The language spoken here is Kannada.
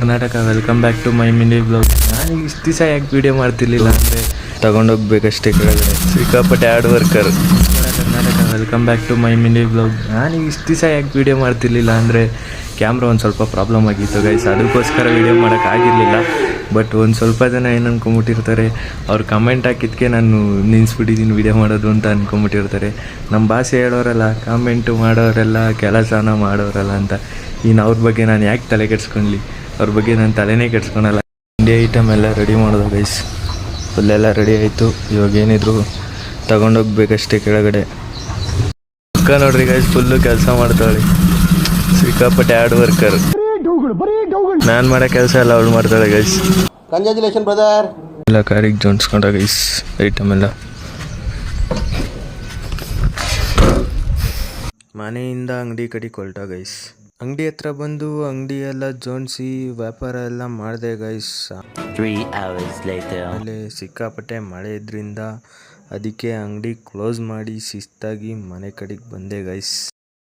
Karnataka welcome back to my mini blog ನಾನು ಇಷ್ಟು ದಿವಸ ಯಾಕೆ ವೀಡಿಯೋ ಮಾಡ್ತಿರ್ಲಿಲ್ಲ ಅಂದರೆ ತಗೊಂಡೋಗ್ಬೇಕಷ್ಟೇ ಕೆಳಗಡೆ. ಸಿಕ್ಕಾಪಟ್ಟೆ hard worker Karnataka welcome back to my mini blog ನಾನು ಇಷ್ಟು ದಿವಸ ಯಾಕೆ ವೀಡಿಯೋ ಮಾಡ್ತಿರ್ಲಿಲ್ಲ ಅಂದರೆ ಕ್ಯಾಮ್ರಾ ಒಂದು ಸ್ವಲ್ಪ ಪ್ರಾಬ್ಲಮ್ ಆಗಿತ್ತು ಗೈಸ್ ಅದಕ್ಕೋಸ್ಕರ ವೀಡಿಯೋ ಮಾಡೋಕ್ಕಾಗಿರಲಿಲ್ಲ ಬಟ್ ಒಂದು ಸ್ವಲ್ಪ ಜನ ಏನು ಅನ್ಕೊಂಬಿಟ್ಟಿರ್ತಾರೆ, ಅವ್ರು ಕಮೆಂಟ್ ಹಾಕಿದ್ಕೆ ನಾನು ನಿನ್ಸ್ಬಿಟ್ಟಿದ್ದೀನಿ ವೀಡಿಯೋ ಮಾಡೋದು ಅಂತ ಅಂದ್ಕೊಂಬಿಟ್ಟಿರ್ತಾರೆ ನಮ್ಮ ಭಾಷೆ ಹೇಳೋರಲ್ಲ ಕಾಮೆಂಟು ಮಾಡೋರೆಲ್ಲ, ಕೆಲಸನ ಮಾಡೋರಲ್ಲ ಅಂತ. ಇನ್ನು ಅವ್ರ ಬಗ್ಗೆ ನಾನು ಯಾಕೆ ತಲೆ ಅವ್ರ ಬಗ್ಗೆ ನಾನು ತಲೆನೇ ಕೆಡ್ಸ್ಕೊಳಲ್ಲ. ತಿಂಡಿ ಐಟಮ್ ಎಲ್ಲ ರೆಡಿ ಮಾಡೋದು ಗೈಸ್ ಫುಲ್ಲೆಲ್ಲ ರೆಡಿ ಆಯಿತು. ಇವಾಗ ಏನಿದ್ರು ತಗೊಂಡೋಗ್ಬೇಕಷ್ಟೇ ಕೆಳಗಡೆ. ಅಕ್ಕ ನೋಡ್ರಿ ಗೈಸ್ ಫುಲ್ಲು ಕೆಲಸ ಮಾಡ್ತಾಳೆ ಸಿಕ್ಕಾಪಟ್ಟೆ ಆ್ಯಡ್ ವರ್ಕರ್ ನಾನು ಮಾಡೋ ಕೆಲಸ ಎಲ್ಲ ಅವಳು ಮಾಡ್ತಾಳೆ ಗೈಸ್ ಕಂಗ್ರ್ಯಾಚುಲೇಷನ್ ಬ್ರದರ್ ಎಲ್ಲ ಕಾರಿಗೆ ಜೋಡಿಸ್ಕೊಂಡ ಗೈಸ್ ಐಟಮ್ ಎಲ್ಲ. ಮನೆಯಿಂದ ಅಂಗಡಿ ಕಡೆ ಕೊಲ್ಟ ಗೈಸ್ ಅಂಗಡಿ ಹತ್ರ ಬಂದು ಅಂಗಡಿ ಎಲ್ಲ ಜೋಡಿಸಿ ವ್ಯಾಪಾರ ಎಲ್ಲ ಮಾಡಿದೆ ಗೈಸ್ Three hours later. ಆಮೇಲೆ ಸಿಕ್ಕಾಪಟ್ಟೆ ಮಳೆ ಇದ್ರಿಂದ ಅದಕ್ಕೆ ಅಂಗಡಿ ಕ್ಲೋಸ್ ಮಾಡಿ ಶಿಸ್ತಾಗಿ ಮನೆ ಕಡೆಗೆ ಬಂದೆ ಗೈಸ್